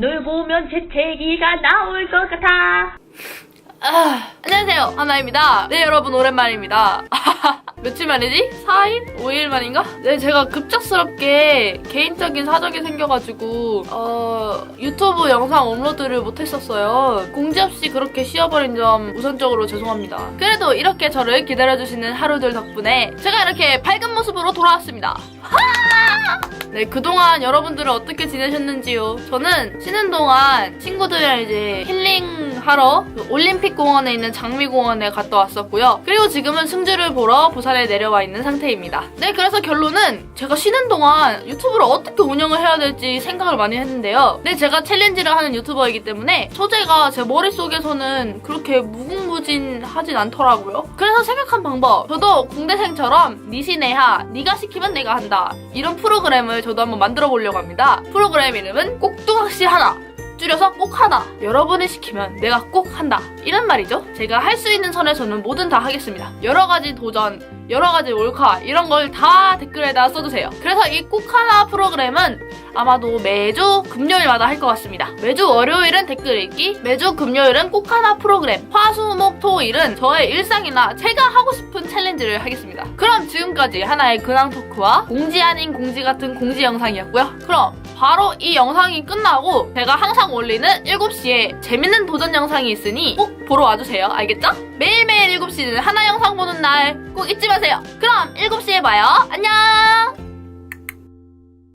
널 보면 재채기가 나올 것 같아. 아, 안녕하세요 하나입니다 네 여러분 오랜만입니다 며칠 만이지? 4일? 5일 만인가? 네 제가 급작스럽게 개인적인 사정이 생겨가지고 어 유튜브 영상 업로드를 못했었어요 공지 없이 그렇게 쉬어버린 점 우선적으로 죄송합니다 그래도 이렇게 저를 기다려주시는 하루들 덕분에 제가 이렇게 밝은 모습으로 돌아왔습니다 네, 그동안 여러분들은 어떻게 지내셨는지요? 저는 쉬는 동안 친구들이랑 이제 힐링 하러 그 올림픽 공원에 있는 장미공원에 갔다 왔었고요. 그리고 지금은 승주를 보러 부산에 내려와 있는 상태입니다. 네, 그래서 결론은 제가 쉬는 동안 유튜브를 어떻게 운영을 해야 될지 생각을 많이 했는데요. 네, 제가 챌린지를 하는 유튜버이기 때문에 소재가 제 머릿속에서는 그렇게 무궁무진하진 않더라고요. 그래서 생각한 방법, 저도 공대생처럼 니시네하, 네가 시키면 내가 한다. 이런 프로그램을 저도 한번 만들어 보려고 합니다. 프로그램 이름은 꼭두각시 하나. 줄여서 꼭 하나. 여러분이 시키면 내가 꼭 한다. 이런 말이죠. 제가 할 수 있는 선에서는 뭐든 다 하겠습니다. 여러 가지 도전, 여러 가지 몰카, 이런 걸 다 댓글에다 써주세요. 그래서 이 꼭 하나 프로그램은 아마도 매주 금요일마다 할 것 같습니다. 매주 월요일은 댓글 읽기, 매주 금요일은 꼭 하나 프로그램, 화수목 토일은 저의 일상이나 제가 하고 싶은 챌린지를 하겠습니다. 그럼 지금까지 하나의 근황 토크와 공지 아닌 공지 같은 공지 영상이었고요. 그럼 바로 이 영상이 끝나고 제가 항상 올리는 7시에 재밌는 도전 영상이 있으니 꼭 보러 와주세요. 알겠죠? 매일매일 7시는 하나 영상 보는 날 꼭 잊지 마세요. 그럼 7시에 봐요.